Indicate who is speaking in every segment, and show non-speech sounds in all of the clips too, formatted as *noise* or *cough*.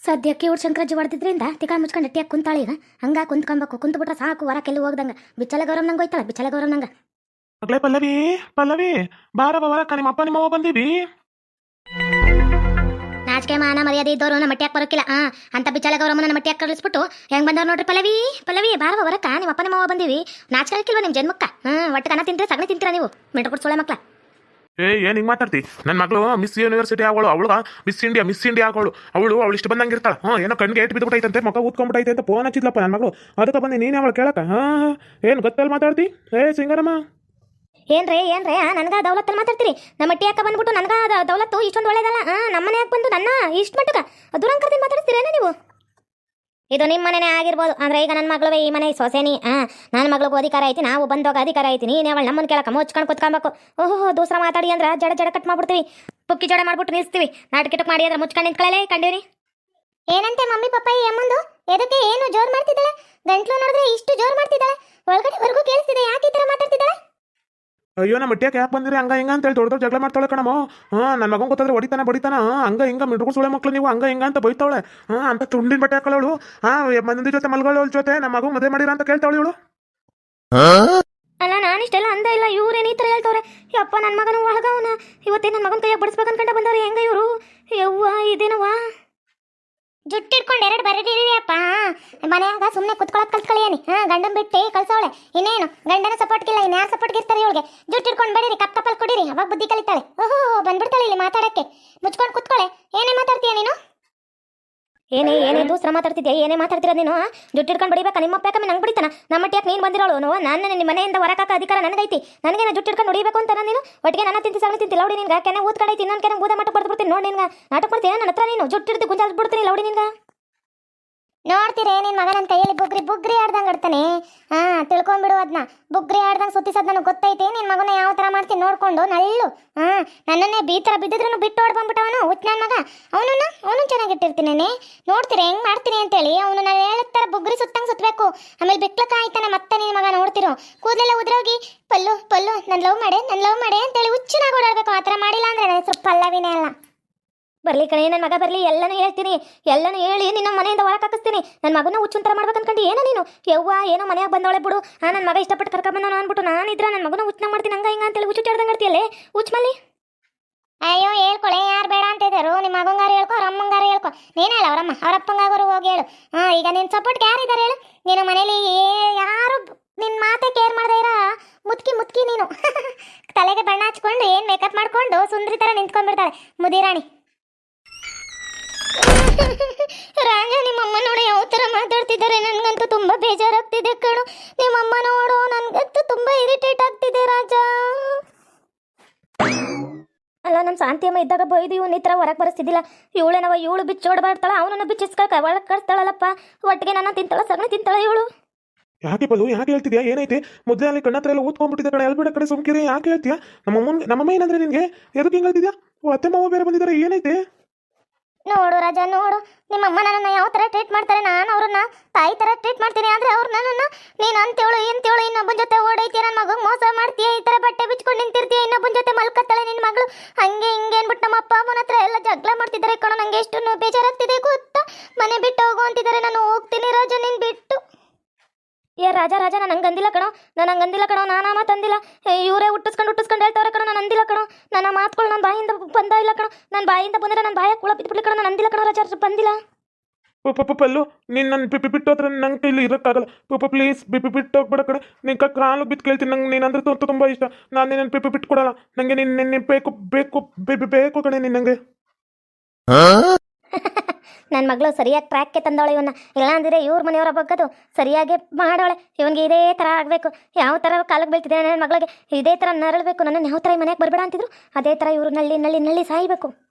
Speaker 1: ಸದ್ಯಕ್ಕೆ ಇವ್ರು ಶಂಕರಜ್ಜಿ ಹೊಡೆದಿದ್ರಿಂದ ತಿಕ್ಕ ಮುಚ್ಕೊಂಡು ಅಟ್ಟಿಯಾಗ ಕುಂತಾಳೆ ಈಗ. ಹಂಗ ಕುಂತ್ಕೊಬೇಕು ಕುಂತು ಬಿಟ್ರೆ ಸಾಕು ಕೆಲವು ಹೋಗ್ದಂಗ. ಬಿಚ್ಚಲ ಗೌರವ್ ನಂಗೆ ಹೋಯ್ತಾಳ ಬಿಚ್ಚಲ ಗೌರವ್ ನಂಗೆ.
Speaker 2: ಮಗಳೇ ಪಲ್ಲವಿ ಪಲ್ಲವಿ ಬಾರವ ಬರಕ್ಕ ನಿಮ್ಮ ಅಪ್ಪ ನಿಮ್ಮವ್ವ ಬಂದೀವಿ
Speaker 1: ನಾಚಿಕೆ ಮಾನ ಮರ್ಯಾದೆ ಇದ್ದವರು ನಮ್ಮ ಮಟ್ಯಾಕ್ ಬರೋಕಿಲ್ಲ. ಆ ಅಂತ ಬಿಚ್ಚಲ ಗೌರಮ್ಮ ನನ್ನ ಮಟ್ಯಾಕ್ ಕಳಿಸ್ಬಿಟ್ಟು ಹೆಂಗ್ ಬಂದವ್ರು ನೋಡ್ರಿ ಪಲ್ಲವಿ? ಪಲ್ಲವಿ ಬಾರವ ಬರಕ್ಕ ನಿಮ್ಮ ಅಪ್ಪ ನಿಮ್ಮ ಅವ್ವ ಬಂದೀವಿ ನಾಚಿಕೆ ನಿಮ್ಮ ಜನ್ಮಕ್ಕ? ಹ್ಮ್ ಒಟ್ಟು ಕನ ತಿಂತೀರ ಸಗಣಿ ತಿಂತೀರ ನೀವು? ಮಿಟ್ಟ ಕೊಡ್ಸೋಳೆ ಮಕ್ಳ.
Speaker 2: ಏ, ಏನ್ ಹಿಂಗ್ ಮಾತಾಡ್ತಿ? ನನ್ನ ಮಗಳು ಮಿಸ್ ಯೂನಿವರ್ಸಿಟಿ ಆಗೋಳು ಅವಳು ಮಿಸ್ ಇಂಡಿಯಾ ಮಿಸ್ ಇಂಡಿಯಾ ಆಗೋಳು ಅವಳು ಅವಳು ಇಷ್ಟು ಬಂದಂಗೆ ಇರ್ತಾಳ. ಹಾ, ಏನೋ ಕಣ್ಗೆ ಏಟ್ ಬಿದ್ಬಿಟ್ಟೈತಂತೆ ಮಗ ಊದ್ಕೊಂಡ್ಬಿಟ್ಟೈತೆ ಅಂತ ಫೋನ್ ಹಚ್ಚಿದ್ಲಪ್ಪ ನನ್ನ ಮಗಳು. ಅದಕ್ಕೆ ಬಂದು, ನೀನೇ ಅವಳು ಕೇಳಕ? ಹಾ, ಏನು ಗೊತ್ತಲ್ಲಿ ಮಾತಾಡ್ತಿ? ಏ, ಸಿಂಗರಮ್ಮ.
Speaker 1: ಏನ್ರೇ ಏನ್ರೇ ನನಗ ದೌಲತ್ತಲ್ಲಿ ಮಾತಾಡ್ತೀರಿ. ನಮ್ಮ ಅಟ್ಟಿ ಅಕ್ಕ ಬಂದ್ಬಿಟ್ಟು ನನಗ ದೌಲತ್ತು ಇಷ್ಟೊಂದು ಒಳ್ಳೇದಲ್ಲ? ನಮ್ಮ ಮನ್ಯಾಗ ಬಂದು ನನ್ನ ಇಷ್ಟು ಮಟ್ಟಗ ದುರಂಕರದಿಂದ ಮಾತಾಡ್ತೀರೇನ ನೀವು? ಇದು ನಿಮ್ಮ ಮನೆನೇ ಆಗಿರ್ಬೋದು. ಅಂದ್ರೆ ಈಗ ನನ್ನ ಮಗಳು ಈ ಮನೆ ಸೊಸೆನಿ ಆ ನನ್ನ ಮಗಳಿಗೂ ಅಧಿಕಾರ ಐತಿ, ನಾವು ಬಂದೋಗ ಅಧಿಕಾರ ಐತಿ. ನೀನೇ ಅವಳು ನಮ್ಮನ್ನ ಕೇಳಕ ಮುಚ್ಕೊಂಡು ಕುತ್ಕೊಬೇಕು. ಓಹೋ ದೂಸರ ಮಾತಾಡಿ ಅಂದ್ರೆ ಜಡ ಜಡ ಕಟ್ ಮಾಡ್ಬಿಡ್ತೀವಿ. ಪುಕ್ಕಿ ಜಡ ಮಾಡ್ಬಿಟ್ಟು ನಿಲ್ಸ್ತೀವಿ. ನಾಟಕಿಟಕ್ ಮಾಡಿ ಅಂದ್ರೆ ಮುಚ್ಕೊಂಡು ನಿಂತ್ಕೊಳ್ಳೇ ಕಂಡೀವಿ ಏನಂತೆ ಮಮ್ಮಿ ಪಪ್ಪ ಈ ಅಮ್ಮಂದು? ಎದಕ್ಕೆ ಏನು ಜೋರ್ ಮಾಡ್ತಿದ್ದಾಳೆ? ಗಂಟ್ಲು ನೋಡಿದ್ರೆ ಇಷ್ಟು ಜೋರ್ ಮಾಡ್ತಿದ್ದಾಳೆ. ಒಳಗಡೆವರೆಗೂ ಕೇಳಿಸ್ತಿದೆ. ಯಾಕೆ ಈ ಥರ ಮಾತಾಡ್ತಿದ್ದಾಳೆ?
Speaker 2: ಅಯ್ಯೋ, ನಮ್ಮ ಮಟ್ಟಿಯಾಕ ಯಾಕೆ ಬಂದಿರಿ? ಹಂಗ ಹಿಂಗ ಅಂತ ಹೇಳಿ ದೊಡ್ಡ ದೊಡ್ಡ ಜಗಳ ಮಾಡ್ತಾಳೆ ಕಣಮ್ಮ. ಹಾ ನನ್ನ ಮಗನ್ ಗೊತ್ತಾದ್ರೆ ಹೊಡಿತಾನೆ, ಬಡಿತಾನ. ಹಂಗ ಹಿಂಗ ಮಿಡ್ಕೊಂಡು ಸುಳೆ ಮಕ್ಳು ನೀವು, ಹಂಗ ಹಿಂಗ ಅಂತ ಬೈತಾವಳೆ. ಹಾ, ಅಂತ ತುಂಡಿನ ಬಟ್ಟೆ ಹಾಕೊಳ್ಳೋಳು. ಹಾ, ಮಂದಿ ಜೊತೆ ಮಲ್ಗಳ ಜೊತೆ, ನಮ್ಮ ಮಗು ಮದುವೆ ಮಾಡಿರ ಅಂತ ಕೇಳ್ತಾವಳು ಇವಳು.
Speaker 1: ಅಲ್ಲ ನಾನಿಷ್ಟೆಲ್ಲ ಅಂದ ಇಲ್ಲ. ಇವ್ರು ಈ ಥರ ಹೇಳ್ತವ್ರೆ? ಯಪ್ಪ ನನ್ನ ಮಗನ ಒಳಗವನ. ಇವತ್ತೇ ನನ್ನ ಮಗನ ಕೈಯಾಗ ಬಡಿಸ್ಬೇಕಂತ ಅನ್ಕೊಂಡ ಬಂದವ್ರೆ. ಹೆಂಗ ಇವರು? ಯವ್ವ, ಇದೇನವ್ವ? ಜುಟ್ಟಿಟ್ಕೊಂಡು ಎರಡು ಬರಡಿರಿಯಪ್ಪ ಮನೆಯಾಗ ಸುಮ್ಮನೆ ಕುತ್ಕೊಳಕ್ ಕಲ್ತ್ಕೊಳ್ಳಿ ಹಾ, ಗಂಡನ್ ಬಿಟ್ಟು ಕಳ್ಸವಳೆ ಇನ್ನೇನು? ಗಂಡನ ಸಪೋರ್ಟ್ಗಿಲ್ಲ ಇನ್ಯಾರ ಸಪೋರ್ಟ್ ಇರ್ತಾರೆ ಇವಳಿಗೆ? ಜುಟ್ಟಿಡ್ಕೊಂಡು ಬಡೀರಿ, ಕಪ್ ಕಪ್ಪಲ್ ಕುಡೀರಿ. ಅವಾಗ ಬುದ್ಧಿ ಕಲಿತಾಳೆ. ಓಹೋ, ಬಂದ್ಬಿಡ್ತಾಳೆ ಇಲ್ಲಿ ಮಾತಾಡಕ್ಕೆ. ಮುಚ್ಕೊಂಡು ಕುತ್ಕೊಳ್ಳೆ ಏನೇ ಮಾತಾಡ್ತೀಯ ನೀನು? ಏನೇ ಏನೇ ದೂಸರ ಮಾತಾಡ್ತಿದ್ಯಾ ಏನೇ ಮಾತಾಡ್ತಿರೋ ನೀನು? ಜುಟ್ಟಿಡ್ಕೊಂಡು ಬಡಿಬೇಕಾ? ನಿಮ್ಮ ಅಪ್ಪ ನಂಗೆ ಬಿಡಿತಾನ? ನಮ್ಮ ಮಟ್ಟಿಯಾಕ ನೀನು ಬಂದಿರೋಳು? ನೋವು, ನಾನು ನಿಮ್ಮ ಮನೆಯಿಂದ ಹೊರಕಾಕ ಅಧಿಕಾರ ನನಗೈತಿ. ನನಗೇನ ಜುಟ್ಟಿಡ್ಕೊಂಡು ಹೊಡಿಬೇಕು ಅಂತ ನೀನು? ಒಟ್ಟಿಗೆ ನನ್ನ ತಿಂತಿ, ಸಗಣಿ ತಿಂತಿ, ಲೌಡಿ ನಿನ್ಗೆ? ಕೆನೆ ಊದ್ಕಡೈತಿ ನಾನು ಕೆನೆ ಊದ ಮಟ್ಟ ಬಿಡ್ತೀನಿ. ನೋಡಿ ನಿನ್ಗೆ. ನಾಟಕ ಮಾಡ್ತೀನಿ ನನ್ನ ಹತ್ರ ನೀನು? ಜುಟ್ಟಿಡ್ದು ಗುಂಜಾಲ್ ಬಿಡ್ತೀನಿ ಲೌಡಿ ನಿನ್ಗೆ. ನೋಡ್ತೀರೇ, ನಿನ್ ಮಗ ನನ್ನ ಕೈಯಲ್ಲಿ ಬುಗ್ರಿ ಬುಗ್ರಿ ಆಡ್ದಂಗ್ ಆಡ್ತಾನೆ. ಹಾ ತಿಳ್ಕೊಂಡ್ಬಿಡು ಅದ್ನ. ಬುಗ್ರಿ ಆಡ್ದಂಗ್ ಸುತ್ತಿಸೋದ್ ನನಗೆ ಗೊತ್ತೈತಿ, ನಿನ್ ಮಗನ ಯಾವ ತರ ಮಾಡ್ತೀನಿ ನೋಡ್ಕೊಂಡು ನಲ್ಲು. ಹಾ, ನನ್ನನ್ನೇ ಬೀ ತರ ಬಿದ್ದಿದ್ರು ಬಿಟ್ಟು ಓಡ್ ಬಂದ್ಬಿಟ್ಟವನು ಹುಚ್ಚ ನನ್ನ ಮಗ. ಅವನು ಅವನು ಚೆನ್ನಾಗಿಟ್ಟಿರ್ತೀನಿ ನೋಡ್ತೀರಿ, ಹೆಂಗ್ ಮಾಡ್ತೀನಿ ಅಂತೇಳಿ, ಅವನು ನಾನು ಹೇಳಿದ ತರ ಬುಗ್ರಿ ಸುತ್ತಂಗ್ ಸುತ್ತಬೇಕು ಆಮೇಲೆ ಬಿಕ್ಲಕ್ಕ ಆಯ್ತಾನೆ ಮತ್ತೆ ನಿನ್ ಮಗ ನೋಡ್ತಿರೋ. ಕೂದಲೆಲ್ಲ ಉದ್ರೋಗಿ, ಪಲ್ಲು ಪಲ್ಲು, ನನ್ ಲವ್ ಮಾಡೆ, ನನ್ ಲವ್ ಮಾಡೆ ಅಂತೇಳಿ ಹುಚ್ಚಿನಾಗ ಓಡಾಡ್ಬೇಕು, ಆ ಥರ ಮಾಡಿಲ್ಲ ಅಂದ್ರೆ ನನ್ನ ಹೆಸರು ಪಲ್ಲವಿನೇ ಅಲ್ಲ. ಬರ್ಲಿ ಕಣೆ ನನ್ನ ಮಗ ಬರ್ಲಿ, ಎಲ್ಲನೂ ಹೇಳ್ತೀನಿ, ಎಲ್ಲನೂ ಹೇಳಿ ನಿನ್ನ ಮನೆಯಿಂದ ಹೊರಗೆ ಹಾಕಿಸ್ತೀನಿ. ನನ್ನ ಮಗನ ಹುಚ್ಚುಂತರ ಮಾಡ್ಬೇಕು ಅನ್ಕೊಂಡು ಏನೋ ನೀನು? ಯವ್ವ, ಏನೋ ಮನೆಯಾಗ ಬಂದವಳೆ ಬಿಡು. ಆ ನನ್ನ ಮಗ ಇಷ್ಟಪಟ್ಟು ಕರ್ಕೊಂಬಂದ ಅನ್ಬಿಟ್ಟು ನಾನಿದ್ರ ನನ್ನ ಮಗನ ಉಚ್ಚನ ಮಾಡ್ತೀನಿ, ಹಂಗ ಹಿಂಗ ಅಂತೇಳಿ ಹುಚ್ಚು ಚಡ್ದಂಗೆ ಆಡ್ತೀಯಲ್ಲೇ? ಹುಚ್ಚಮಲ್ಲಿ ಅಯ್ಯೋ, ಹೇಳ್ಕೊಳೆ, ಯಾರು ಬೇಡ ಅಂತ ಇದ್ದಾರು. ನಿಮ್ಮ ಮಗಂಗಾರು ಹೇಳ್ಕೊ, ಅವ್ರ ಅಮ್ಮಂಗಾರು ಹೇಳ್ಕೊ. ನೀನೇ ಅಲ್ಲ, ಅವರಮ್ಮ, ಅವ್ರ ಅಪ್ಪಂಗಾಗೋರು ಹೋಗಿ ಹೇಳು. ಹಾಂ ಈಗ ನಿನ್ನ ಸಪೋರ್ಟ್ಗೆ ಯಾರಿದ್ದಾರೆ ಹೇಳು? ನೀನು ಮನೇಲಿ ಯಾರು ನಿನ್ನ ಮಾತೆ ಕೇರ್ ಮಾಡದೇ ಇರೋ? ಮುತ್ಕಿ ಮುತ್ಕಿ ನೀನು. *laughs* ತಲೆಗೆ ಬಣ್ಣ ಹಚ್ಕೊಂಡು, ಏನು ಮೇಕಪ್ ಮಾಡಿಕೊಂಡು ಸುಂದರಿ ಥರ ನಿಂತ್ಕೊಂಡ್ಬಿಡ್ತಾಳೆ. ಮುದಿರಾಣಿ. *laughs* ರಾಜ ನಿಮ್ಮಮ್ಮ ನೋಡಿ ಯಾವ ಥರ ಮಾತಾಡ್ತಿದ್ದಾರೆ? ನನಗಂತೂ ತುಂಬ ಬೇಜಾರಾಗ್ತಿದೆ ಕಣು. ನಿಮ್ಮಮ್ಮ ನೋಡು ನನಗಂತೂ ತುಂಬ ಇರಿಟೇಟ್ ಆಗ್ತಿದೆ ರಾಜ. ಅಲ್ಲ ನಮ್ಮ ಶಾಂತಿಯಮ್ಮ ಇದ್ದಾಗ ಬೈದು ಇವನು ಈ ಥರ ಹೊರಗೆ ಬರೆಸ್ತಿದ್ದಿಲ್ಲ. ಇವಳೇನವ ಇವಳು ಬಿಚ್ಚೋಡ್ಬಾರ್ತಾಳ ಅವನನ್ನು ಬಿಚ್ಚಿಸ್ಕೊಳಕ ಒಳಗೆ ಕಳಿಸ್ತಾಳಲ್ಲಪ್ಪ ಒಟ್ಟಿಗೆ ನನ್ನ ತಿಂತಾಳ ಸಗಣಿ ತಿಂತಾಳ ಇವಳು?
Speaker 2: ಯಾಕೆ ಬಲು ಯಾಕೆ ಹೇಳ್ತಿದ್ಯಾ? ಏನೈತೆ? ಮೊದಲೇ ಅಲ್ಲಿ ಕಣ್ಣತ್ರ ಎಲ್ಲ ಊದ್ಕೊಂಡ್ಬಿಟ್ಟಿದ್ದ ಕಡೆ ಎಲ್ಬಿಡ ಕಡೆ ಸುಮ್ಕಿರಿ ಯಾಕೆ ಹೇಳ್ತೀಯಾ? ನಮ್ಮಮ್ಮನ ನಮ್ಮಮ್ಮ ಏನಂದ್ರೆ ನಿನಗೆ? ಎದಕ್ಕೆ ಹಿಂಗೆ ಹೇಳ್ತಿದ್ಯಾ? ಓ ಅತ್ತೆ ಮಾವ ಬೇರೆ ಬಂದಿದ್ದಾರೆ ಏನೈತೆ?
Speaker 1: ನೋಡು ರಾಜ, ನೋಡು. ನಿಮ್ಮಮ್ಮ ನನ್ನನ್ನು ಯಾವ ಥರ ಟ್ರೀಟ್ ಮಾಡ್ತಾರೆ, ನಾನು ಅವ್ರನ್ನ ತಾಯಿ ಥರ ಟ್ರೀಟ್ ಮಾಡ್ತೀನಿ ಆದರೆ ಅವ್ರು ನನ್ನನ್ನು, ನೀನು ಅಂತೇಳು ಇಂತೇಳು ಇನ್ನೊಬ್ಬನ ಜೊತೆ ಓಡೈತೀಯ ನನ್ನ ಮಗು ಮೋಸ ಮಾಡ್ತೀಯ, ಈ ಥರ ಬಟ್ಟೆ ಬಿಚ್ಕೊಂಡು ನಿಂತಿರ್ತೀಯ, ಇನ್ನೊಬ್ಬನ ಜೊತೆ ಮಲ್ಕತ್ತಾಳೆ ನಿನ್ನ ಮಗಳು. ಹಂಗೆ ಹಿಂಗೆ ಅಂದ್ಬಿಟ್ಟು ನಮ್ಮ ಅಪ್ಪ ಅಮ್ಮನ ಹತ್ರ ಎಲ್ಲ ಜಗಳ ಮಾಡ್ತಿದ್ದಾರೆ ಕಣೋ ನನಗೆ ಎಷ್ಟು ಬೇಜಾರಾಗ್ತಿದೆ ಗೊತ್ತಾ ಮನೆ ಬಿಟ್ಟು ಹೋಗು ಅಂತಿದ್ದಾರೆ ನಾನು ಹೋಗ್ತೀನಿ ರಾಜ ನೀನು ಬಿಟ್ಟು ಏ ರಾಜ ರಾಜ ನಾನು ಹಂಗೆ ಅಂದಿಲ್ಲ ಕಣೋ. ನಾನು ಹಂಗೆ ಅಂದಿಲ್ಲ ಕಣೋ. ನಾನು ಮಾತು ಅಂದಿಲ್ಲ. ಇವರೇ ಹುಟ್ಟಿಸ್ಕೊಂಡು ಹುಟ್ಟಿಸ್ಕೊಂಡು ಹೇಳ್ತಾವ್ರೆ ಕಣೋ. ನಾನು ಅಂದಿಲ್ಲ ಕಣೋ. ನನ್ನ ಮಾತುಗಳು ನನ್ನ ಬಾಯಿಂದ ಬಂದ ಇಲ್ಲ ಕಣೋ. ನನ್ನ ಬಾಯಿಂದ ಬಂದರೆ ನನ್ನ ಬಾಯ ಕುಳ ಬಿದ್ಬಿಡ್ಲಿ ಕಣೋ. ನಾನು ಅಂದಿಲ್ಲ ಕಣೋ ರಾಜ ಬಂದಿಲ್ಲ.
Speaker 2: ಪಪ್ಪ ಪಲ್ಲು. ನೀನು ನನ್ನ ಪಿಪಿ ಬಿಟ್ಟು ಹೋದ್ರೆ ನಂಗೆ ಕೈಲಿ ಇರೋಕ್ಕಾಗಲ್ಲ. ಪಪ್ಪ ಪ್ಲೀಸ್ ಬಿಪಿ ಬಿಟ್ಟು ಹೋಗ್ಬೇಡ ಕಡೆ ನಿಂಗೆ ಕಾಲು ಬಿದ್ದು ಕೇಳ್ತೀನಿ. ನಂಗೆ ನೀನು ಅಂದ್ರೆ ತುಂಬ ತುಂಬ ಇಷ್ಟ. ನಾನು ನಿನ್ನ ಪಿಪಿ ಬಿಟ್ಟು ಕೊಡಲ್ಲ. ನನಗೆ ನಿನ್ನ ನಿನ್ನ ಬೇಕು ಬೇಕು ಬೇಕು ಕಣೆ ನಿನ್ನ ನಂಗೆ.
Speaker 1: ನನ್ನ ಮಗಳು ಸರಿಯಾಗಿ ಟ್ರ್ಯಾಕ್ಗೆ ತಂದವಳೆ ಇವನ್ನ ಇಲ್ಲ ಅಂದ್ರೆ ಇವ್ರ ಮನೆಯವರ ಬಗ್ಗದು ಸರಿಯಾಗಿ ಮಾಡೋಳೆ. ಇವನಿಗೆ ಇದೇ ಥರ ಆಗಬೇಕು. ಯಾವ ಥರ ಕಾಲಕ್ಕೆ ಬೀಳ್ತಿದೆ ನನ್ನ ಮಗಳಿಗೆ? ಇದೇ ಥರ ನರಳಬೇಕು. ನನ್ನ ಯಾವ ಥರ ಮನೆಗೆ ಬರಬೇಡ ಅಂತಿದ್ರು. ಅದೇ ಥರ ಇವರು ನಳ್ಳಿ ನಳ್ಳಿ ನಳ್ಳಿ ಸಾಯ್ಬೇಕು.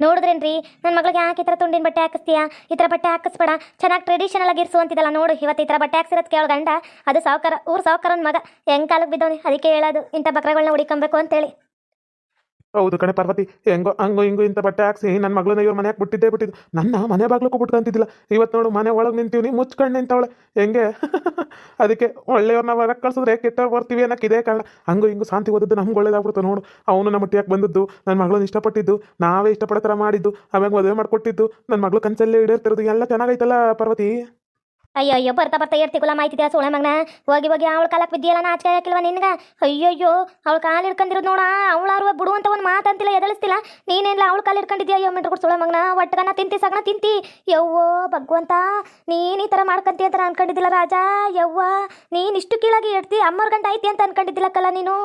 Speaker 1: ನೋಡಿದ್ರೇನ್ರಿ? ನನ್ನ ಮಗಳಿಗೆ ಯಾಕೆ ಈ ಥರ ತುಂಡಿನ ಬಟ್ಟೆ ಹಾಕಿಸ್ತೀಯಾ? ಈ ಥರ ಬಟ್ಟೆ ಹಾಕಿಸ್ಬೇಡ. ಚೆನ್ನಾಗಿ ಟ್ರೆಡಿಷನಲ್ ಆಗಿ ನೋಡು. ಇವತ್ತು ಈ ಥರ ಬಟ್ಟೆ ಹಾಕ್ಸಿರೋದು ಕೇಳೋ ಗಂಡ. ಅದು ಸಾವುಕಾರ ಊರು ಸಾವುಕಾರನ ಮಗ. ಹೆಂಗ್ ಕಾಲಕ್ಕೆ ಬಿದ್ದವನಿ? ಅದಕ್ಕೆ ಹೇಳೋದು. ಇಂಥ ಬಕ್ರಗಳನ್ನ ಹುಡಿಕೊಬೇಕು ಅಂತೇಳಿ.
Speaker 2: ಹೌದು ಕಣೆ ಪಾರ್ವತಿ, ಹೆಂಗೋ ಹಂಗೋ ಹಿಂಗೋ ಇಂಥ ಬಟ್ಟೆ ಹಾಕ್ಸಿ ನನ್ನ ಮಗಳನ್ನ ಇವ್ರ ಮನೆಯಾಗ ಬಿಟ್ಟಿದ್ದೇ ಬಿಟ್ಟಿದ್ದು. ನನ್ನ ಮನೆ ಬಾಗ್ಲಕ್ಕೂ ಬಿಟ್ಕಂತಿದ್ದಿಲ್ಲ ಇವತ್ತು ನೋಡು ಮನೆ ಒಳಗೆ ನಿಂತೀವಿ ಮುಚ್ಕೊಂಡು ನಿಂತವಳೆ. ಹೆಂಗೆ? *laughs* ಅದಕ್ಕೆ ಒಳ್ಳೆಯವ್ರನ್ನ ಹೊರಗೆ ಕಳ್ಸಿದ್ರೆ ಕೆಟ್ಟ ಬರ್ತೀವಿ ಅನ್ನೋಕೆ ಇದೇ ಕಾರಣ. ಹಂಗೋ ಹಿಂಗೋ ಶಾಂತಿ ಓದಿದ್ದು ನಮ್ಗೆ ಒಳ್ಳೇದಾಗ್ಬಿಡ್ತು ನೋಡು. ಅವನು ನಮ್ಮ ಮಟ್ಟಿಯಾಗಿ ಬಂದಿದ್ದು ನನ್ನ ಮಗಳನ್ನ ಇಷ್ಟಪಟ್ಟಿದ್ದು, ನಾವೇ ಇಷ್ಟಪಡೋ ಥರ ಮಾಡಿದ್ದು ಆಮ್ಯಾಗ ಮದುವೆ ಮಾಡಿಕೊಟ್ಟಿದ್ದು ನನ್ನ ಮಗಳು ಕನಸಲ್ಲೇ ಈಡೇರ್ತಿರೋದು, ಎಲ್ಲ ಚೆನ್ನಾಗೈತಲ್ಲ ಪಾರ್ವತಿ?
Speaker 1: ಅಯ್ಯೋ ಅಯ್ಯೋ ಬರ್ತಾ ಬರ್ತಾ ಏರ್ತಿಗುಲ ಮಾಹಿತಿ ಸೋಳೆ ಮಗನ? ಹೋಗಿ ಹೋಗಿ ಅವಳ ಕಾಲಕ್ಕೆ ಬಿದ್ದಿಯಲ್ಲ ನಾಚಿಕೆ ಹಾಕಿಲ್ವ ನಿನ್ಗ? ಅಯ್ಯಯ್ಯೋ, ಅವಳ ಕಾಲು ಇಡ್ಕೊಂಡಿರೋದು ನೋಡ ಅವಳಾರು ಬಿಡು ಅಂತ ಒಂದು ಮಾತಂತಿಲ್ಲ ಎದಳಿಸ್ತಿಲ್ಲ. ನೀನೇನಿಲ್ಲ ಅವಳ ಕಾಲು ಹಿಡ್ಕೊಂಡಿದ್ಯಾ? ಅಯ್ಯೋ ಮಿಟ್ರು ಸೋಳೆ ಮಗನ ಒಟ್ಟಗನ ತಿಂತಿ, ಸಗಣ ತಿಂತಿ. ಯವ್ವೋ, ಭಗವಂತ, ನೀನ್ ಈ ಥರ ಮಾಡ್ಕಂತಿ ಅಂತ ಅನ್ಕೊಂಡಿದ್ದಿಲ್ಲ ರಾಜ. ಯವ್ವ, ನೀನ್ ಇಷ್ಟು ಕೀಳಾಗಿ ಇಡ್ತಿ ಅಮ್ಮರ ಗಂಟ ಐತಿ ಅಂತ ಅನ್ಕೊಂಡಿದ್ದಿಲ್ಲ ಕಲ್ಲ ನೀನು?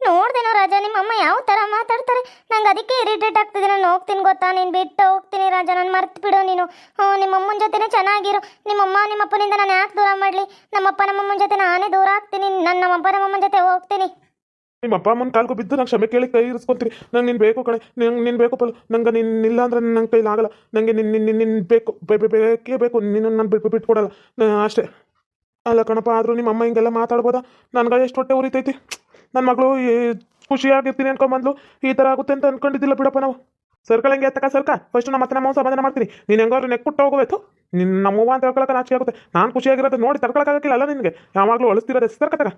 Speaker 1: ನೋಡ್ದೇನೋ ರಾಜ ನಿಮ್ಮ ಅಮ್ಮ ಯಾವ ಥರ ಮಾತಾಡ್ತಾರೆ? ನಂಗೆ ಅದಕ್ಕೆ ಇರಿಟೇಟ್ ಆಗ್ತಿದೆ. ನಾನು ಹೋಗ್ತೀನಿ ಗೊತ್ತಾ? ನೀನು ಬಿಟ್ಟು ಹೋಗ್ತೀನಿ ರಾಜ. ನಾನು ಮರ್ತು ಬಿಡು ನೀನು. ಹ್ಞೂ ನಿಮ್ಮ ಅಮ್ಮನ ಜೊತೆನೇ ಚೆನ್ನಾಗಿರು. ನಿಮ್ಮಮ್ಮ ನಿಮ್ಮಪ್ಪನಿಂದ ನಾನು ಯಾಕೆ ದೂರ ಮಾಡಲಿ? ನಮ್ಮಪ್ಪ ನಮ್ಮಮ್ಮನ ಜೊತೆ ನಾನೇ ದೂರ ಆಗ್ತೀನಿ. ನಾನು ನಮ್ಮಪ್ಪ ನಮ್ಮಮ್ಮನ ಜೊತೆ ಹೋಗ್ತೀನಿ.
Speaker 2: ನಿಮ್ಮ ಅಪ್ಪ ಅಮ್ಮನ ಕಾಲ್ಗೂ ಬಿದ್ದು ನಂಗೆ ಕ್ಷಮೆ ಕೇಳಿ ಕೈ ಇರಿಸ್ಕೊಂತೀನಿ. ನಂಗೆ ನೀನು ಬೇಕು ಕಣೆ. ನಂಗೆ ನೀನು ಬೇಕು ಪಲ್ ನಂಗೆ ನಿನ್ನ ಇಲ್ಲ ಅಂದ್ರೆ ನಂಗೆ ಆಗಲ್ಲ. ನನಗೆ ನಿನ್ನ ನಿನ್ನ ನಿನ್ನ ಬೇಕು. ಬೇಕೇ ಬೇಕು. ನಿನ್ನ ನಾನು ಬಿಟ್ಟು ಬಿಟ್ಕೊಡಲ್ಲ ಕೊಡಲ್ಲ. ಅಷ್ಟೇ. ಅಲ್ಲ ಕಣಪ್ಪ, ಆದರೂ ನಿಮ್ಮ ಅಮ್ಮ ಹಿಂಗೆಲ್ಲ ಮಾತಾಡ್ಬೋದಾ? ನನಗೆ ಎಷ್ಟು ಹೊಟ್ಟೆ ಉರಿತೈತಿ. ನನ್ನ ಮಗಳು ಖುಷಿಯಾಗಿರ್ತೀನಿ ಅನ್ಕೊಂಬಂದ್ಲು ಈ ಥರ ಆಗುತ್ತೆ ಅಂತ ಅನ್ಕೊಂಡಿದ್ದಿಲ್ಲ ಬಿಡಪ್ಪ ನಾವು. ಸರ್ಕಲ್ ಹೆಂಗೆ ಎತ್ತಕ ಸರ್ಕ? ಫಸ್ಟ್ ನಮ್ಮ ಮತ್ತೆ ನಮ್ಮ ಸಮಾಧಾನ ಮಾಡ್ತೀನಿ. ನೀನು ಹೆಂಗಾದ್ರು ನೆಕ್ಕೊಟ್ಟು ಹೋಗಬೇಕು ನಿನ್ನ ನಮ್ಮವ್ವ ಅಂತ ಹೇಳ್ಕೊಳಕ್ಕೆ ನಾಚಿಕೆ ಆಗುತ್ತೆ. ನಾನು ಖುಷಿಯಾಗಿರೋದು ನೋಡಿ ತಡ್ಕೊಳಕ್ಕಾಗಕ್ಕಿಲ್ಲ ಅಲ್ಲ ನಿನಗೆ? ಯಾವಾಗಲೂ ಅಳಿಸ್ತಿರೋದು ಸರ್ಕತಕ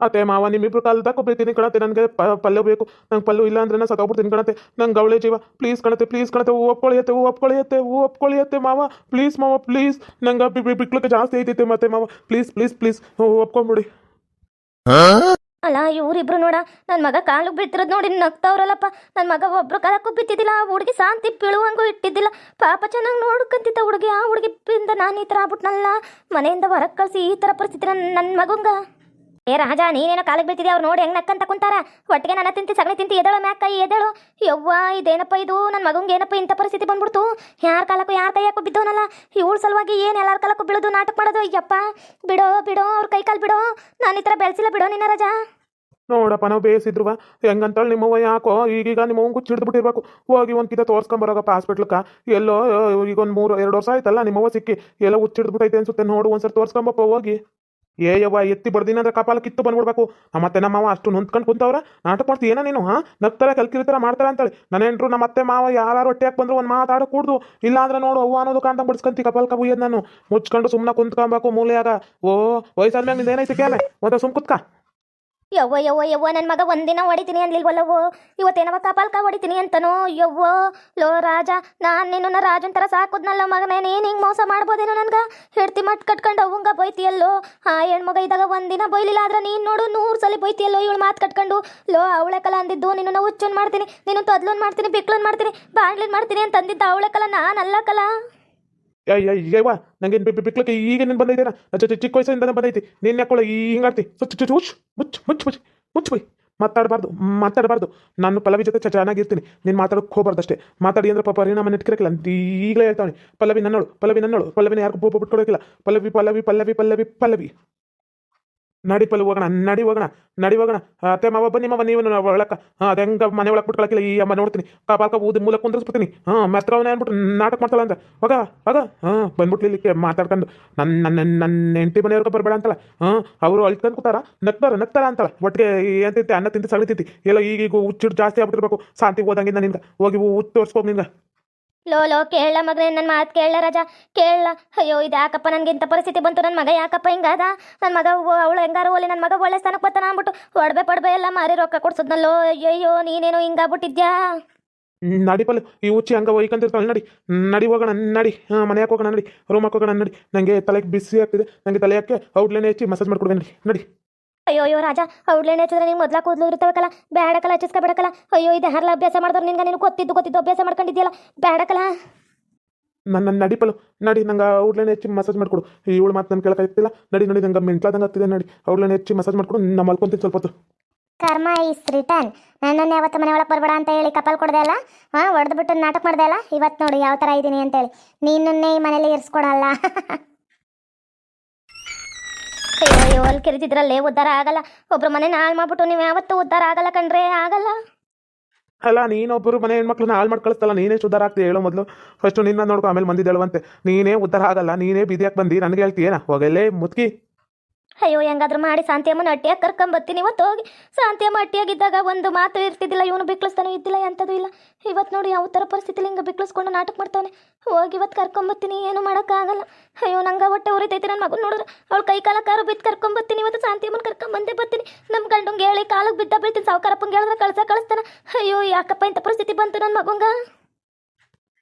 Speaker 2: ಅತ್ತೆ, ಮಾವ, ನಿಮ್ಮಿಬ್ರು ಕಾಲ್ದಾಗ ಕೊಬ್ಬಿರ್ತೀನಿ ಕಣತೆ ನನಗೆ ಪಲ್ಲು ಬೇಕು. ನಂಗೆ ಪಲ್ಲು ಇಲ್ಲ ಅಂದ್ರೆ ನಾನು ಸತ್ತೋಗ್ಬಿಡ್ತೀನಿ ಕಣತೆ ನಂಗೆ ಗವಳೆ ಜೀವ. ಪ್ಲೀಸ್ ಕಣತೆ ಪ್ಲೀಸ್ ಕಣತೆ ಹೂ ಒಪ್ಕೊಳ್ಳಿಯತ್ತೆ ಹೂ ಒಪ್ಕೊಳ್ಳಿಯತ್ತೆ ಹೂ ಒಪ್ಕೊಳ್ಳಿಯತ್ತೆ ಮಾವ. ಪ್ಲೀಸ್ ಮಾವ ಪ್ಲೀಸ್ ನಂಗೆ ಬಿಕ್ಲಿಕ್ಕೆ ಜಾಸ್ತಿ ಐತೈತೆ ಮತ್ತೆ ಮಾವ. ಪ್ಲೀಸ್ ಪ್ಲೀಸ್ ಪ್ಲೀಸ್ ಹೂ, ಒಪ್ಕೊಂಬಿಡಿ.
Speaker 1: ಅಲ್ಲ ಇವರಿಬ್ರು ನೋಡ ನನ್ನ ಮಗ ಕಾಲು ಬಿತ್ತಿರೋದು ನೋಡಿ ನಗ್ತಾವ್ರಲ್ಲಪ್ಪ. ನನ್ನ ಮಗ ಒಬ್ರು ಕಾಲಕ್ಕೂ ಬಿತ್ತಿದ್ದಿಲ್ಲ ಆ ಹುಡುಗಿ ಶಾಂತಿ ಬೀಳುವಂಗೂ ಇಟ್ಟಿದ್ದಿಲ್ಲ. ಪಾಪ ಚೆನ್ನಾಗಿ ನೋಡ್ಕಂತಿದ್ದ ಹುಡುಗಿ, ಆ ಹುಡುಗಿ ಪಿಂದ ನಾನು ಈ ಥರ ಆಗ್ಬಿಟ್ನಲ್ಲ. ಮನೆಯಿಂದ ಹೊರಗೆ ಕಳಿಸಿ ಈ ಥರ ಪರಿಸ್ಥಿತಿ ನನ್ನ ಮಗಂಗ. ಏ ರಾಜ, ನೀನೇನೋ ಕಾಲಿಗೆ ಬೀಳ್ತಿದ್ದೆ ಅವ್ರು ನೋಡಿ ಹೆಂಗೆ ನಕ್ಕಂತ ಕುಂತಾರ. ಒಟ್ಟಿಗೆ ನನ್ನ ತಿಂತಿ, ಸಗಣಿ ತಿಂತಿ, ಎದಳು ಮ್ಯಾಕ ಎದಳು. ಯವ್ವ, ಇದೇನಪ್ಪ ಇದು? ನನ್ನ ಮಗಂಗೆ ಏನಪ್ಪ ಇಂಥ ಪರಿಸ್ಥಿತಿ ಬಂದ್ಬಿಡ್ತು? ಯಾರ ಕಾಲಕ್ಕೂ ಯಾರ ಕೈಯಾಕೂ ಬಿದ್ದವನಲ್ಲ? ಇವಳ ಸಲುವಾಗಿ ಏನು ಎಲ್ಲರ ಕಾಲಕ್ಕೂ ಬೀಳೋದು, ನಾಟಕ ಮಾಡೋದು? ಅಯ್ಯಪ್ಪ ಬಿಡೋ ಬಿಡೋ, ಅವ್ರ ಕೈ ಕಾಲು ಬಿಡೋ. ನಾನು ಈ ಥರ ಬೆಳೆಸಿಲ್ಲ ಬಿಡೋ ನಿನ್ನ ರಾಜ.
Speaker 2: ನೋಡಪ್ಪ, ನಾವು ಬೇಯಿಸಿದ್ರುವ ಹೆಂಗಂತೇಳಿ ನಿಮ್ಮವ್ವ ಯಾಕೋ ಈಗೀಗ ನಿಮ್ಮ ಗುಚ್ಚಿ ಹಿಡಿದ್ಬಿಟ್ಟಿರ್ಬೇಕು ಹೋಗಿ ಒಂದು ಕಿತ ತೋರ್ಸ್ಕೊಂಬರೋಗಪ್ಪ ಹಾಸ್ಪಿಟ್ಲಕ್ಕ ಎಲ್ಲೋ ಈಗ ಒಂದು ಮೂರು, ಎರಡು ವರ್ಷ ಆಯ್ತಲ್ಲ ನಿಮ್ಮವ್ವ ಸಿಕ್ಕಿ. ಎಲ್ಲ ಹುಚ್ಚಿಡ್ದ್ಬಿಟ್ಟೈತೆ ಅನ್ಸುತ್ತೆ. ನೋಡು, ಒಂದ್ಸರಿ ತೋರ್ಸ್ಕೊಂಬಪ್ಪ, ಹೋಗಿ. ಏ, ಯವ್ವ, ಎತ್ತಿ ಬಡ್ದಿನ ಅಂದ್ರೆ ಕಪಾಲ ಕಿತ್ತು ಬಂದ್ಬಿಡ್ಬೇಕು. ಮತ್ತೆ ನಮ್ಮವ್ವ ಅಷ್ಟು ನೊಂದ್ಕೊಂಡು ಕುಂತವ್ರ. ನಾಟಕ ಮಾಡ್ತಿ, ಏನೋ ನೀನು, ಹಾ? ನಗ್ತಾರೆ ಕಲ್ಕಿರ್ತಾರ ಮಾಡ್ತಾರ ಅಂತೇಳಿ. ನನ್ನ ಎಂಟ್ರು ನಮ್ಮ ಅತ್ತೆ, ಮಾವ ಯಾರು ಹೊಟ್ಟೆಯಾಕೆ ಬಂದ್ರು ಒಂದು ಮಾತಾಡೋ ಕೂಡ್ದು. ಇಲ್ಲ ಅಂದ್ರೆ ನೋಡು, ಅವ್ವ ಅನ್ನೋದು ಕಾಂತ ಬಿಡ್ಸ್ಕೊಂತಿ ಕಬು ಏನು ನಾನು. ಮುಚ್ಕೊಂಡು ಸುಮ್ಮನೆ ಕುಂತ್ಕೊಬೇಕು ಮೂಲೆಯಾಗ. ಓ ವಯಸ್ಸಾದ್ಮೇಲೆ ನಿಂದ ಏನೈತೆ ಕೇಳೆ ಮತ್ತೆ ಸುಮ್ ಕುತ್ಕ.
Speaker 1: ಯವ್ವ ಯವ್ವ ಯವ್ವ ನನ್ನ ಮಗ ಒಂದಿನ ಹೊಡಿತೀನಿ ಅನ್ಲಿಲ್ವಲ್ಲವೋ ಇವತ್ತೇನವ ಕಪಾಲ್ಕ ಹೊಡಿತೀನಿ ಅಂತನೋ? ಯವ್ವೋ, ಲೋ ರಾಜ, ನಾನು ನಿನ್ನ ರಾಜನ್ ಥರ ಸಾಕುದ್ನಲ್ಲ ಮಗನೇ, ನೀನು ಹಿಂಗೆ ಮೋಸ ಮಾಡ್ಬೋದೇನೋ ನನಗೆ? ಹೆಡ್ತಿ ಮಟ್ ಕಟ್ಕೊಂಡು ಅವಂಗ ಬೈತಿಯಲ್ಲೋ? ಆ ಹೆಣ್ಮಗ ಇದ್ದಾಗ ಒಂದಿನ ಬೈಲಿಲ್ಲ ಆದ್ರೆ ನೀನು ನೋಡು ನೂರು ಸಲ ಬೈತಿಯಲ್ಲೋ ಇವಳು ಮಾತು ಕಟ್ಕೊಂಡು? ಲೋ, ಅವಳೆ ಕಲ ಅಂದಿದ್ದು ನಿನ್ನ ಹುಚ್ಚನ್ ಮಾಡ್ತೀನಿ ನೀನು ತದ್ಲೊಂದು ಮಾಡ್ತೀನಿ, ಬಿಕ್ಲೊನ್ ಮಾಡ್ತೀನಿ ಬಾಗ್ಲಿನ್ ಮಾಡ್ತೀನಿ ಅಂತ ಅಂದಿದ್ದ ಅವಳೆ ಕಲ, ನಾನಲ್ಲ ಕಲ?
Speaker 2: ಅಯ್ಯವ್ವ ನಂಗೇನು ಬಿಕ್ಲಕ್ಕೆ ಈಗ ನೀನು ಬಂದೈತೇನ ಚಿ ಚಿಕ್ಕ ವಯಸ್ಸಿಂದ ಬಂದೈತಿ. ನೀನು ಯಾಕೊಳ್ಳ ಈ ಹಿಂಗಾಡ್ತಿ ಚುಚ್ಚು ಮುಚ್ಚು ಮುಚ್ಚು ಮುಚ್ಚು ಮುಚ್ಚು ಬೈ ಮಾತಾಡಬಾರ್ದು ಮಾತಾಡಬಾರ್ದು. ನಾನು ಪಲ್ಲವಿ ಜೊತೆ ಚೆನ್ನಾಗಿರ್ತೀನಿ. ನೀನು ಮಾತಾಡೋಕೆ ಹೋಗ್ಬಾರ್ದು ಅಷ್ಟೇ ಮಾತಾಡಿ ಅಂದ್ರೆ ಪಾಪ ಪರಿಣಾಮ ನೆಟ್ಕಿರಕ್ಕಿಲ್ಲ ಈಗಲೇ ಹೇಳ್ತಾವಣೆ ಪಲ್ಲವಿ ನನ್ನೋಳು ಪಲ್ಲವಿ ನನ್ನೋಳು ಪಲ್ಲವಿನ ಯಾರಿಗೂ ಬಿಟ್ಕೊಡೋಕ್ಕಿಲ್ಲ ಪಲ್ಲವಿ ಪಲ್ಲವಿ ಪಲ್ಲವಿ ಪಲ್ಲವಿ ಪಲ್ಲವಿ. ನಡಿ ಪಲ್ಲು ಹೋಗೋಣ, ನಡಿ ಹೋಗೋಣ ನಡಿ ಹೋಗೋಣ. ಅತ್ತೆ ಮಾವ, ಬನ್ನಿ ಮಾವ, ನೀವು ಒಳಕ. ಹಾಂ ಅದು ಹೆಂಗೆ ಮನೆ ಒಳಗೆ ಬಿಟ್ಕೊಳಕಿಲ್ಲ ಈ ಅಮ್ಮ ನೋಡ್ತೀನಿ. ಕಾಪಾಲ್ಕ ಊದಿ ಮೂಲಕ ಕುಂದ್ರಿಸ್ಬಿಡ್ತೀನಿ. ಹಾಂ ಅವನ ಅಂದ್ಬಿಟ್ಟು ನಾಟಕ ಮಾಡ್ತಾಳ ಅಂತ ಹೋಗ ಹೋಗ. ಹಾಂ ಬಂದ್ಬಿಟ್ಲಿ ಮಾತಾಡ್ಕೊಂಡು. ನನ್ನ ನನ್ನ ನನ್ನ ಹೆಂಡತಿ ಮನೆಯವ್ರಿಗೆ ಬರಬೇಡ ಅಂತಲ್ಲ. ಹಾಂ ಅವರು ಅಳ್ಕೊಂಡು ಕೂತಾರ. ನಗ್ತಾರ ನಗ್ತಾರ ಅಂತಳ. ಒಟ್ಟಿಗೆ ಏನ್ ಅನ್ನ ತಿಂತಿ ಸಗಳಿ ತಿಂತಿ. ಎಲ್ಲ ಈಗೀಗ ಹುಚ್ಚಿಟ್ಟು ಜಾಸ್ತಿ ಆಗ್ಬಿಟ್ಟಿರ್ಬೇಕು. ಶಾಂತಿ ಹೋದಂಗಿಂದ ನಿನ್ಗೆ. ಹೋಗಿ ಹುಚ್ಚು ತೋರಿಸ್ಕೊಂಡು ನಿನ್ಗೆ.
Speaker 1: ಲೋ ಲೋ ಕೇಳ ಮಗನೇ ನನ್ನ ಮಾತು ಕೇಳ ರಾಜ ಕೇಳ ಅಯ್ಯೋ, ಇದು ಯಾಕಪ್ಪ ನನಗೆ ಇಂಥ ಪರಿಸ್ಥಿತಿ ಬಂತು? ನನ್ನ ಮಗ ಯಾಕಪ್ಪ ಹಿಂಗಾದ? ನನ್ನ ಮಗ ಅವಳು ಹೆಂಗಾರು ಒಲಿ ನನ್ನ ಮಗ ಒಳ್ಳೆ ಸ್ಥಾನಕ್ಕೆ ಬರ್ತಾನ ಅಂದ್ಬಿಟ್ಟು ಒಡಬೆ, ಪಡಬೆ ಎಲ್ಲ ಮಾರಿ ರೊಕ್ಕ ಕೊಡ್ಸದ್ನಲ್ಲೋ ಅಯ್ಯಯ್ಯೋ, ನೀನೇನೋ ಹಿಂಗಾಗ್ಬಿಟ್ಟಿದ್ಯಾ?
Speaker 2: ನಡಿಪಲ್ ಈ ಹುಚ್ಚಿ ಹಂಗ ಒಯ್ಕಂತಿರ್ತಾಳೆ, ನಡಿ. ನಡಿ ಹೋಗೋಣ, ನಡಿ. ಮನೆ ಹೋಗೋಣ, ನಡಿ. ರೂಮ್ ಹೋಗೋಣ, ನಡಿ. ನನಗೆ ತಲೆಗೆ ಬಿಸಿ ಆಗ್ತಿದೆ. ನನಗೆ ಹಾಕಿ ಔಟ್ಲೈನ್ ಹೆಚ್ಚಿ ಮಸಾಜ್ ಮಾಡ್ಕೊಡ್ಬೇಕು ನಡಿ ನಡಿ.
Speaker 1: ಅಯ್ಯೋ ಅಯ್ಯೋ ರಾಜ ಔಡ್ಲೇನೆ ಹಚ್ಚಿದ್ರೆ ನಿಂಗೆ ಮೊದ್ಲ ಕೂದಲು ಇರ್ತಾವಕಲ್ಲ ಬೇಡಕಲ್ಲ ಹಚ್ಚಿಸ್ಕೊಬೇಡಕಲ್ಲ. ಅಯ್ಯೋ ಇದೆ ಹರ್ಲ ಅಭ್ಯಾಸ ಮಾಡಿದ್ರೆ ನಿನ್ಗೆ ನೀನು ಗೊತ್ತಿದ್ದು ಗೊತ್ತಿದ್ದು ಅಭ್ಯಾಸ ಮಾಡ್ಕೊಂಡಿದ್ಯಲ್ಲ. ಬೇಡಕಲ್ಲ
Speaker 2: ನನ್ನ ನಡಿಪಲು ನಡಿ ನಂಗೆ ಔಟ್ಲೈನ್ ಹೆಚ್ಚಿ ಮಸಾಜ್ ಮಾಡ್ಕೊಡು. ಇವಳು ಮಾತು ನನ್ನ ಕೇಳಕ್ಕಾಗ್ತಿಲ್ಲ ನಡಿ ನಡಿ ನಂಗೆ ಮೆಂಟ್ಲಾದಂಗೆ ಆಗ್ತಿದೆ ನಡಿ. ಔಟ್ಲೈನ್ ಹೆಚ್ಚಿ ಮಸಾಜ್ ಮಾಡ್ಕೊಡು ನಾನು ಮಲ್ಕೊಂತೀನಿ ಸ್ವಲ್ಪ ಹೊತ್ತು.
Speaker 1: ಕರ್ಮ ಈಸ್ ರಿಟರ್ನ್. ನನ್ನನ್ನು ಯಾವತ್ತು ಮನೆ ಒಳಗೆ ಬರಬೇಡ ಅಂತ ಹೇಳಿ ಕಪಾಲ್ ಕೊಡ್ದೆ ಅಲ್ಲ? ಹಾಂ ಹೊಡೆದ್ಬಿಟ್ಟು ನಾಟಕ ಮಾಡ್ದೆ ಅಲ್ಲ? ಇವತ್ತು ನೋಡಿ ಯಾವ ಥರ ಇದ್ದೀನಿ ಅಂತೇಳಿ. ನೀನನ್ನೇ ಈ ಮನೇಲಿ ಇರಿಸ್ಕೊಡಲ್ಲ. *laughs* ಅಯ್ಯೋ, ಅಲ್ಲಿ ಕಿರಿತಿದ್ರಲ್ಲೇ ಉದ್ಧಾರ ಆಗಲ್ಲ. ಒಬ್ರು ಮನೆ ಹಾಳು ಮಾಡ್ಬಿಟ್ಟು ನೀವು ಯಾವತ್ತೂ ಉದ್ಧಾರ ಆಗಲ್ಲ ಕಣ್ರೆ, ಆಗಲ್ಲ.
Speaker 2: ಅಲ್ಲ ನೀನೊಬ್ಬರು ಮನೆ ಹೆಣ್ಮಕ್ಳನ್ನ ಹಾಳು ಮಾಡಿ ನೀನೇ ಉದ್ಧಾರ ಆಗ್ತೀಯ ಹೇಳೋ ಮೊದಲು. ಫಸ್ಟು ನಿನ್ನ ನೋಡ್ಕೊ, ಆಮೇಲೆ ಮಂದಿ ಹೇಳುವಂತೆ. ನೀನೇ ಉದ್ಧಾರ ಆಗಲ್ಲ, ನೀನೇ ಬೀದಿಯಾಗಿ ಬಂದು, ನನಗೆ ಹೇಳ್ತೀಯೇನ? ಹೋಗಲ್ಲೇ ಮುತ್ಕಿ.
Speaker 1: ಅಯ್ಯೋ, ಹೆಂಗಾದ್ರೂ ಮಾಡಿ ಶಾಂತಿಯಮ್ಮನ ಅಟ್ಟಿಯಾಗಿ ಕರ್ಕೊಂಬತ್ತೀನಿ. ಇವತ್ತು ಹೋಗಿ ಶಾಂತಿಯಮ್ಮ ಅಟ್ಟಿಯಾಗಿದ್ದಾಗ ಒಂದು ಮಾತು ಇರ್ತಿದ್ದಿಲ್ಲ. ಇವನು ಬಿಕ್ಳಿಸ್ತಾನೆ ಇದ್ದಿಲ್ಲ ಎಂಥದ್ದು ಇಲ್ಲ. ಇವತ್ತು ನೋಡಿ ಯಾವ ಥರ ಪರಿಸ್ಥಿತಿಲಿ ಹಿಂಗೆ ಬಿಕ್ಳಿಸ್ಕೊಂಡು ನಾಟಕ ಮಾಡ್ತಾನೆ ಹೋಗಿ ಇವತ್ತು ಕರ್ಕೊಂಬತ್ತೀನಿ, ಏನು ಮಾಡೋಕ್ಕಾಗಲ್ಲ. ಅಯ್ಯೋ, ನಂಗೆ ಹೊಟ್ಟೆ ಉರಿತೈತಿ. ನನ್ನ ಮಗನ ನೋಡಿದ್ರೆ ಅವಳು ಕೈ ಕಾಲ ಕಾರು ಬಿದ್ದು ಕರ್ಕೊಂಬತ್ತೀನಿ. ಇವತ್ತು ಶಾಂತಿಯಮ್ಮನ ಕರ್ಕೊಂಬಂದೇ ಬರ್ತೀನಿ. ನಮ್ಮ ಗಂಡಂಗೆ ಹೇಳಿ ಕಾಲಿಗೆ ಬಿದ್ದ ಬೀಳ್ತೀನಿ. ಸಾವುಕಾರಪ್ಪಂಗೆ ಹೇಳಿದ್ರೆ ಕಳ್ಸ ಕಳಿಸ್ತಾನೆ. ಅಯ್ಯೋ, ಯಾಕಪ್ಪ ಇಂಥ ಪರಿಸ್ಥಿತಿ ಬಂತು ನನ್ನ ಮಗಂಗ?